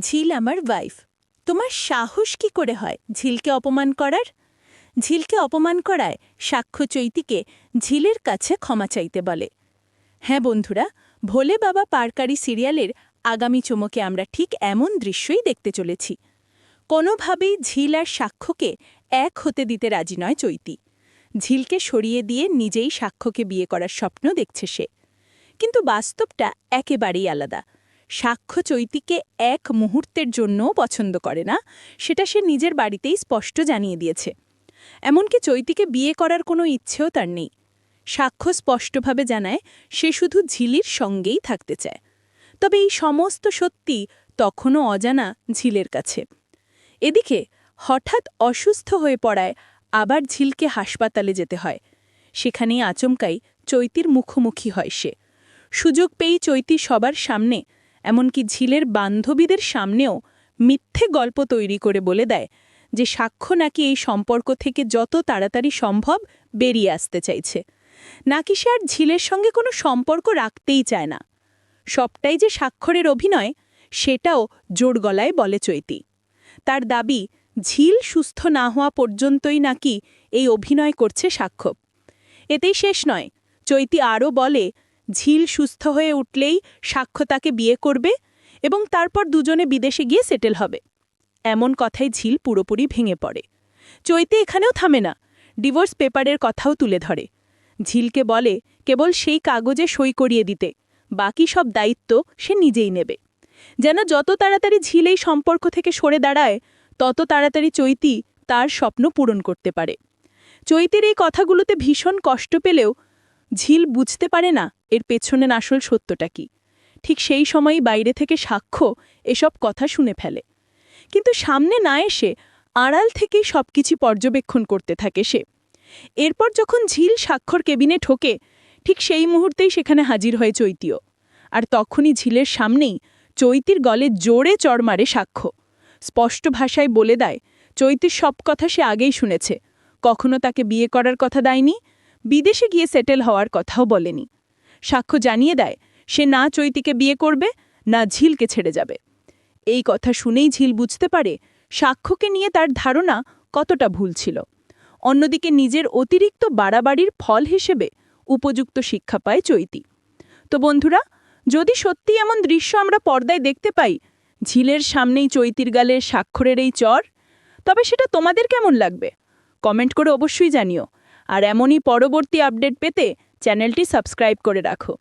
ঝিল আমার ওয়াইফ তোমার সাহস কি করে হয় ঝিলকে অপমান করার? ঝিলকে অপমান করায় সাক্ষ্য চৈতিকে ঝিলের কাছে ক্ষমা চাইতে বলে। হ্যাঁ বন্ধুরা, ভোলে বাবা পারকারি সিরিয়ালের আগামী চমকে আমরা ঠিক এমন দৃশ্যই দেখতে চলেছি। কোনোভাবেই ঝিল আর সাক্ষ্যকে এক হতে দিতে রাজি নয় চৈতি। ঝিলকে সরিয়ে দিয়ে নিজেই সাক্ষ্যকে বিয়ে করার স্বপ্ন দেখছে সে। কিন্তু বাস্তবটা একেবারেই আলাদা। সাক্ষ্য চৈতিকে এক মুহূর্তের জন্যও পছন্দ করে না, সেটা সে নিজের বাড়িতেই স্পষ্ট জানিয়ে দিয়েছে। এমনকি চৈতিকে বিয়ে করার কোনো ইচ্ছেও তার নেই। সাক্ষ্য স্পষ্টভাবে জানায়, সে শুধু ঝিলির সঙ্গেই থাকতে চায়। তবে এই সমস্ত সত্যি তখনও অজানা ঝিলের কাছে। এদিকে হঠাৎ অসুস্থ হয়ে পড়ায় আবার ঝিলকে হাসপাতালে যেতে হয়। সেখানেই আচমকাই চৈতির মুখোমুখি হয় সে। সুযোগ পেয়েই চৈতি সবার সামনে এমনকি ঝিলের বান্ধবীদের সামনেও মিথ্যে গল্প তৈরি করে বলে দেয়, যে সাক্ষ্য নাকি এই সম্পর্ক থেকে যত তাড়াতাড়ি সম্ভব বেরিয়ে আসতে চাইছে। নাকি সে আর ঝিলের সঙ্গে কোনো সম্পর্ক রাখতেই চায় না। সবটাই যে স্বাক্ষরের অভিনয়, সেটাও জোর গলায় বলে চৈতি। তার দাবি, ঝিল সুস্থ না হওয়া পর্যন্তই নাকি এই অভিনয় করছে সাক্ষ্য। এতেই শেষ নয়। চৈতি আরও বলে ঝিল সুস্থ হয়ে উঠলেই সাক্ষ্য তাকে বিয়ে করবে এবং তারপর দুজনে বিদেশে গিয়ে সেটেল হবে। এমন কথায় ঝিল পুরোপুরি ভেঙে পড়ে। চৈতে এখানেও থামে না। ডিভোর্স পেপারের কথাও তুলে ধরে। ঝিলকে বলে, কেবল সেই কাগজে সই করিয়ে দিতে। বাকি সব দায়িত্ব সে নিজেই নেবে। যেন যত তাড়াতাড়ি ঝিল এই সম্পর্ক থেকে সরে দাঁড়ায়, তত তাড়াতাড়ি চৈতি তার স্বপ্ন পূরণ করতে পারে। চৈতির এই কথাগুলোতে ভীষণ কষ্ট পেলেও ঝিল বুঝতে পারে না এর পেছনের আসল সত্যটা কি। ঠিক সেই সময়ই বাইরে থেকে সাক্ষ্য এসব কথা শুনে ফেলে। কিন্তু সামনে না এসে আড়াল থেকেই সবকিছু পর্যবেক্ষণ করতে থাকে সে। এরপর যখন ঝিল স্বাক্ষর কেবিনে ঠোকে ঠিক সেই মুহূর্তেই সেখানে হাজির হয় চৈতীয় আর তখনই ঝিলের সামনেই চৈতির গলে জোরে চড় মারে সাক্ষ্য। স্পষ্ট ভাষায় বলে দেয়, চৈতির সব কথা সে আগেই শুনেছে। কখনো তাকে বিয়ে করার কথা দেয়নি বিদেশে গিয়ে সেটেল হওয়ার কথাও বলেনি। সাক্ষ্য জানিয়ে দেয়, সে না চৈতিকে বিয়ে করবে, না ঝিলকে ছেড়ে যাবে। এই কথা শুনেই ঝিল বুঝতে পারে, সাক্ষ্যকে নিয়ে তার ধারণা কতটা ভুল ছিল। অন্যদিকে নিজের অতিরিক্ত বাড়াবাড়ির ফল হিসেবে উপযুক্ত শিক্ষা পায় চৈতি। তো বন্ধুরা, যদি সত্যি এমন দৃশ্য আমরা পর্দায় দেখতে পাই, ঝিলের সামনেই চৈতির গালে স্বাক্ষরের এই চর, তবে সেটা তোমাদের কেমন লাগবে? কমেন্ট করে অবশ্যই জানিও। আর এমনই পরবর্তী আপডেট পেতে চ্যানেলটি সাবস্ক্রাইব করে রাখো।